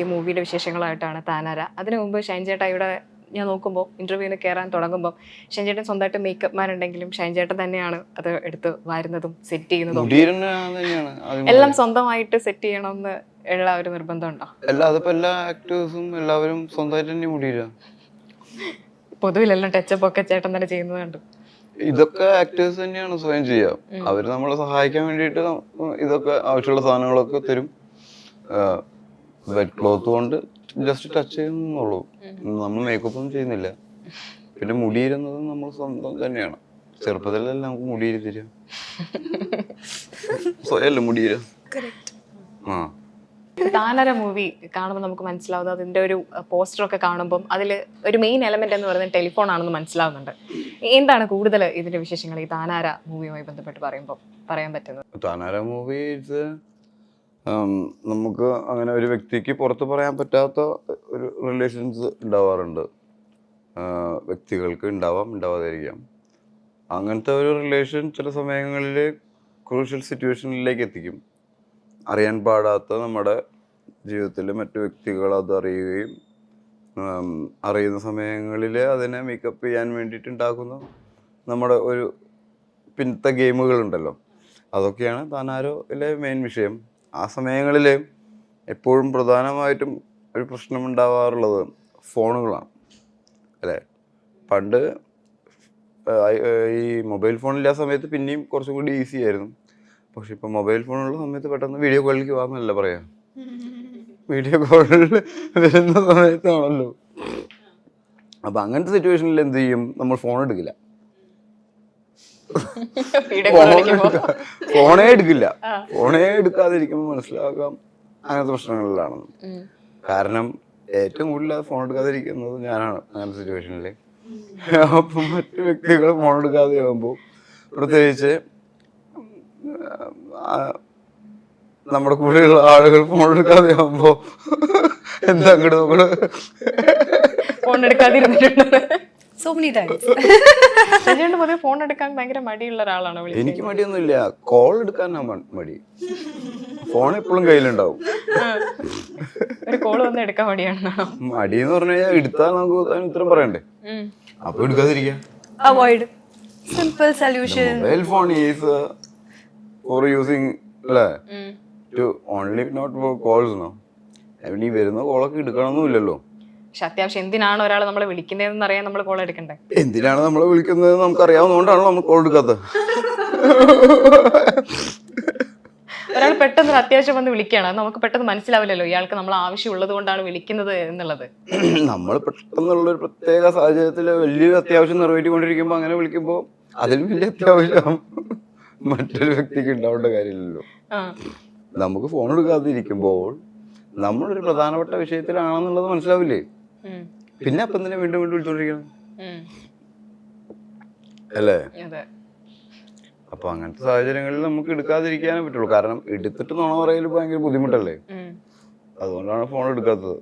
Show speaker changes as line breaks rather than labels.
ഈ മൂവിയുടെ വിശേഷങ്ങളായിട്ടാണ് താനാര. അതിനു മുമ്പ് ഇവിടെ ഞാൻ നോക്കുമ്പോൾ ഇന്റർവ്യൂവിന് കയറാൻ തുടങ്ങുമ്പോൾ ഷൈൻചേട്ടൻ സ്വന്തമായിട്ട് മേക്കപ്പ് മാൻ ഉണ്ടെങ്കിലും ഷൈൻ ചേട്ടൻ തന്നെയാണ് അത് എടുത്ത് വാരുന്നതും സെറ്റ് ചെയ്യുന്നതും.
ആദ്യം
എല്ലാം സ്വന്തമായിട്ട് സെറ്റ് ചെയ്യണമെന്ന് ഉള്ള ഒരു നിർബന്ധമുണ്ടോ
എല്ലാ അതിപ്പോ എല്ലാ ആക്ടേഴ്സും എല്ലാവരും സ്വന്തമായിട്ട് തന്നെ
പൊതുവിലെല്ലാം ടച്ചപ്പ് ഒക്കെ ചേട്ടൻ തന്നെ ചെയ്യുന്നത് കണ്ടു.
ഇതൊക്കെ ആക്ടേഴ്സ് തന്നെയാണ് സ്വയം ചെയ്യുക. അവർ നമ്മളെ സഹായിക്കാൻ വേണ്ടിയിട്ട് ഇതൊക്കെ ആവശ്യമുള്ള സാധനങ്ങളൊക്കെ തരും. വെറ്റ് ക്ലോത്ത് കൊണ്ട് ജസ്റ്റ് ടച്ച് ചെയ്യുന്നുള്ളൂ. നമ്മൾ മേക്കപ്പ് ഒന്നും ചെയ്യുന്നില്ല. പിന്നെ മുടിയിരുന്നത് നമ്മൾ സ്വന്തം തന്നെയാണ്. ചെറുപ്പത്തിലല്ല നമുക്ക് മുടിയിരി തരിക സ്വയല്ലേ മുടിയിര ആ.
താനര മൂവി കാണുമ്പോൾ നമുക്ക് മനസ്സിലാവുന്നത് അതിന്റെ ഒരു പോസ്റ്റർ ഒക്കെ കാണുമ്പോൾ അതിൽ ഒരു മെയിൻ എലമെന്റ് എന്ന് പറയുന്നത് ടെലിഫോൺ ആണെന്ന് മനസ്സിലാവുന്നുണ്ട്. എന്താണ് കൂടുതൽ ഇതിന്റെ വിശേഷങ്ങൾ ഈ താനാര മൂവിയുമായി ബന്ധപ്പെട്ട് പറയുമ്പോൾ പറയാൻ പറ്റുന്നത്?
താനാര മൂവി ഇറ്റ്സ് നമുക്ക് അങ്ങനെ ഒരു വ്യക്തിക്ക് പുറത്ത് പറയാൻ പറ്റാത്ത ഒരു റിലേഷൻസ് ഉണ്ടാവാറുണ്ട്. വ്യക്തികൾക്ക് ഉണ്ടാവാം ഉണ്ടാവാതിരിക്കാം. അങ്ങനത്തെ ഒരു റിലേഷൻ ചില സമയങ്ങളിൽ ക്രൂഷ്യൽ സിറ്റുവേഷനിലേക്ക് എത്തിക്കും. അറിയാൻ പാടാത്ത നമ്മുടെ ജീവിതത്തിൽ മറ്റു വ്യക്തികൾ അത് അറിയുകയും അറിയുന്ന സമയങ്ങളിൽ അതിനെ മേക്കപ്പ് ചെയ്യാൻ വേണ്ടിയിട്ട് ഉണ്ടാക്കുന്ന നമ്മുടെ ഒരു പിന്നത്തെ ഗെയിമുകളുണ്ടല്ലോ അതൊക്കെയാണ് താനാരോയിലെ മെയിൻ വിഷയം. ആ സമയങ്ങളിൽ എപ്പോഴും പ്രധാനമായിട്ടും ഒരു പ്രശ്നമുണ്ടാവാറുള്ളത് ഫോണുകളാണ്. അല്ലേ? പണ്ട് ഈ മൊബൈൽ ഫോണില്ലാത്ത സമയത്ത് പിന്നെയും കുറച്ചും കൂടി ഈസി ആയിരുന്നു. പക്ഷെ ഇപ്പം മൊബൈൽ ഫോണുള്ള സമയത്ത് പെട്ടെന്ന് വീഡിയോ കോളിലേക്ക് വാങ്ങുന്നല്ല പറയാം? വീഡിയോ കോളിൽ വരുന്ന സമയത്താണല്ലോ. അപ്പം അങ്ങനത്തെ സിറ്റുവേഷനിൽ എന്ത് ചെയ്യും? നമ്മൾ ഫോൺ എടുക്കില്ല. ഫോണേ എടുക്കില്ല. ഫോണേ എടുക്കാതിരിക്കുമ്പോൾ മനസ്സിലാക്കാം അങ്ങനത്തെ പ്രശ്നങ്ങളിലാണ്. കാരണം ഏറ്റവും കൂടുതൽ ഫോൺ എടുക്കാതിരിക്കുന്നത് ഞാനാണ് അങ്ങനത്തെ സിറ്റുവേഷനിൽ അപ്പം മറ്റു വ്യക്തികൾ ഫോൺ എടുക്കാതെ ആകുമ്പോൾ പ്രത്യേകിച്ച് നമ്മുടെ കൂടെയുള്ള ആളുകൾ ഫോൺ എടുക്കാതെ ആകുമ്പോ എന്താ അങ്ങോട്ട് നമ്മൾ
ഫോൺ എടുക്കാതിരുന്നിട്ടുണ്ട്?
സോ മെനി ടൈംസ്
പൊതുവെ ഫോൺ എടുക്കാൻ ഭയങ്കര മടിയുള്ള ഒരാളാണ്
എനിക്ക് മടിയൊന്നുമില്ല. കോൾ എടുക്കാനാ മടി. ഫോൺ എപ്പോഴും കയ്യിലുണ്ടാവും.
ഒരു കോൾ വന്ന് എടുക്കാൻ മടിയാണെന്നാണോ
മടി എന്ന് പറഞ്ഞു കഴിഞ്ഞാൽ എടുത്താൽ നമുക്ക് ഉത്തരം പറയണ്ടേ. അപ്പൊ എടുക്കാതിരിക്കാം.
Avoid simple solution
mobile phone is for using അല്ലേ. To only not for calls no ഈ വരുന്ന കോളൊക്കെ എടുക്കണമെന്നില്ലല്ലോ
പക്ഷെ അത്യാവശ്യം എന്തിനാണ് ഒരാൾ നമ്മളെ വിളിക്കുന്നതെന്ന് അറിയാൻ നമ്മൾ കോൾ എടുക്കണ്ടേ?
എന്തിനാണ് നമ്മളെ വിളിക്കുന്നത് നമുക്ക് അറിയാവുന്നതുകൊണ്ടാണല്ലോ നമ്മൾ കോൾ എടുക്കാത്തത്.
ഒരാൾ പെട്ടെന്ന് അത്യാവശ്യം വന്ന് വിളിക്കുകയാണ്. അത് നമുക്ക് പെട്ടെന്ന് മനസ്സിലാവില്ലല്ലോ ഇയാൾക്ക് നമ്മൾ ആവശ്യമുള്ളത് കൊണ്ടാണ് വിളിക്കുന്നത് എന്നുള്ളത്.
നമ്മൾ പെട്ടെന്നുള്ള ഒരു പ്രത്യേക സാഹചര്യത്തിൽ വലിയൊരു അത്യാവശ്യം നിറവേറ്റിക്കൊണ്ടിരിക്കുമ്പോൾ അങ്ങനെ വിളിക്കുമ്പോൾ അതിലും വലിയ അത്യാവശ്യം മറ്റൊരു വ്യക്തിക്ക് ഉണ്ടാവേണ്ട കാര്യമില്ലല്ലോ. നമുക്ക് ഫോൺ എടുക്കാതിരിക്കുമ്പോൾ നമ്മളൊരു പ്രധാനപ്പെട്ട വിഷയത്തിലാണെന്നുള്ളത് മനസ്സിലാവില്ലേ. പിന്നെ അപ്പം തന്നെ വീണ്ടും വീണ്ടും വിളിച്ചോണ്ടിരിക്കണം? അല്ലേ? അപ്പൊ അങ്ങനത്തെ സാഹചര്യങ്ങളിൽ നമുക്ക് എടുക്കാതിരിക്കാനേ പറ്റുള്ളൂ. കാരണം എടുത്തിട്ട് നുണ പറയൽ ഭയങ്കര ബുദ്ധിമുട്ടല്ലേ. അതുകൊണ്ടാണ് ഫോൺ എടുക്കാത്തത്.